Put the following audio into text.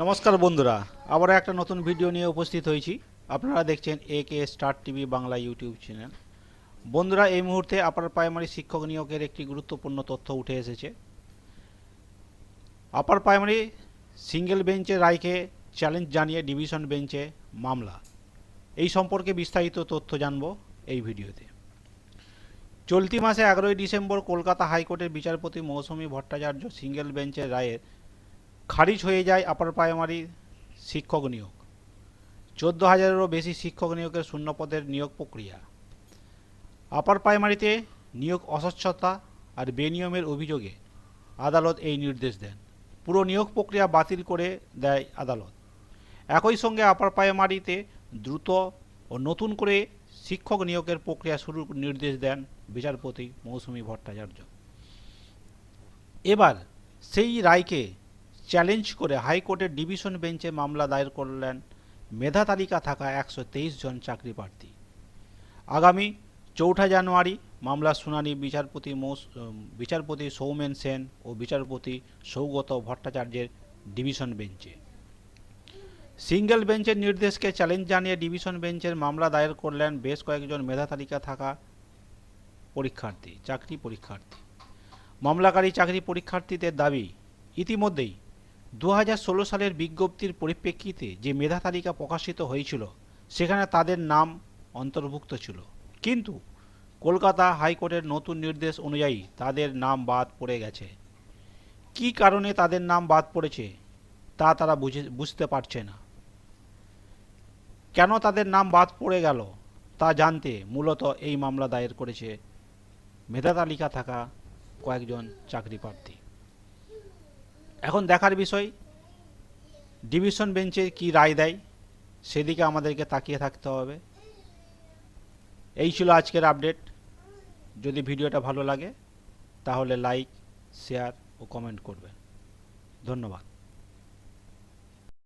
নমস্কার বন্ধুরা, আবারও একটা নতুন ভিডিও নিয়ে উপস্থিত হয়েছি। আপনারা দেখছেন A K star TV Bangla YouTube channel. বন্ধুরা, এই মুহূর্তে আপার প্রাইমারি শিক্ষক নিয়োগের একটি গুরুত্বপূর্ণ তথ্য উঠে এসেছে। আপার প্রাইমারি সিঙ্গেল বেঞ্চের রায়কে চ্যালেঞ্জ জানিয়ে ডিভিশন বেঞ্চে মামলা। এই সম্পর্কে বিস্তারিত তথ্য জানব এই ভিডিওতে। চলতি মাসে এগারোই ডিসেম্বর কলকাতা হাইকোর্টের বিচারপতি মৌসুমী ভট্টাচার্য সিঙ্গেল বেঞ্চের রায়ের খারিজ হয়ে যায় আপার প্রাইমারি শিক্ষক নিয়োগ। চোদ্দ হাজারেরও বেশি শিক্ষক নিয়োগের শূন্যপদের নিয়োগ প্রক্রিয়া। আপার প্রাইমারিতে নিয়োগ অস্বচ্ছতা আর বেনিয়মের অভিযোগে আদালত এই নির্দেশ দেন। পুরো নিয়োগ প্রক্রিয়া বাতিল করে দেয় আদালত। একই সঙ্গে আপার প্রাইমারিতে দ্রুত ও নতুন করে শিক্ষক নিয়োগের প্রক্রিয়া শুরুর নির্দেশ দেন বিচারপতি মৌসুমী ভট্টাচার্য। এবার সেই রায়কে চ্যালেঞ্জ করে হাইকোর্টের ডিভিশন বেঞ্চে মামলা দায়ের করলেন মেধা তালিকা থাকা একশো তেইশ জন চাকরি প্রার্থী। আগামী চৌঠা জানুয়ারি মামলার শুনানি বিচারপতি বিচারপতি সৌমেন সেন ও বিচারপতি সৌগত ভট্টাচার্যের ডিভিশন বেঞ্চে। সিঙ্গেল বেঞ্চের নির্দেশকে চ্যালেঞ্জ জানিয়ে ডিভিশন বেঞ্চের মামলা দায়ের করলেন বেশ কয়েকজন মেধা তালিকা থাকা পরীক্ষার্থী, চাকরি পরীক্ষার্থী। মামলাকারী চাকরি পরীক্ষার্থীদের দাবি, ইতিমধ্যেই দু সালের বিজ্ঞপ্তির পরিপ্রেক্ষিতে যে মেধা তালিকা প্রকাশিত হয়েছিল, সেখানে তাদের নাম অন্তর্ভুক্ত ছিল। কিন্তু কলকাতা হাইকোর্টের নতুন নির্দেশ অনুযায়ী তাদের নাম বাদ পড়ে গেছে। কী কারণে তাদের নাম বাদ পড়েছে, তা তারা বুঝে, বুঝতে পারছে না। কেন তাদের নাম বাদ পড়ে গেল, তা জানতে মূলত এই মামলা দায়ের করেছে মেধা তালিকা থাকা কয়েকজন চাকরি প্রার্থী এখন দেখার বিষয় ডিভিশন বেঞ্চে কি রায় দেয়, সেদিকে আমাদেরকে তাকিয়ে থাকতে হবে। এই ছিল আজকের আপডেট যদি ভিডিওটা ভালো লাগে, তাহলে লাইক শেয়ার ও কমেন্ট করবেন। ধন্যবাদ।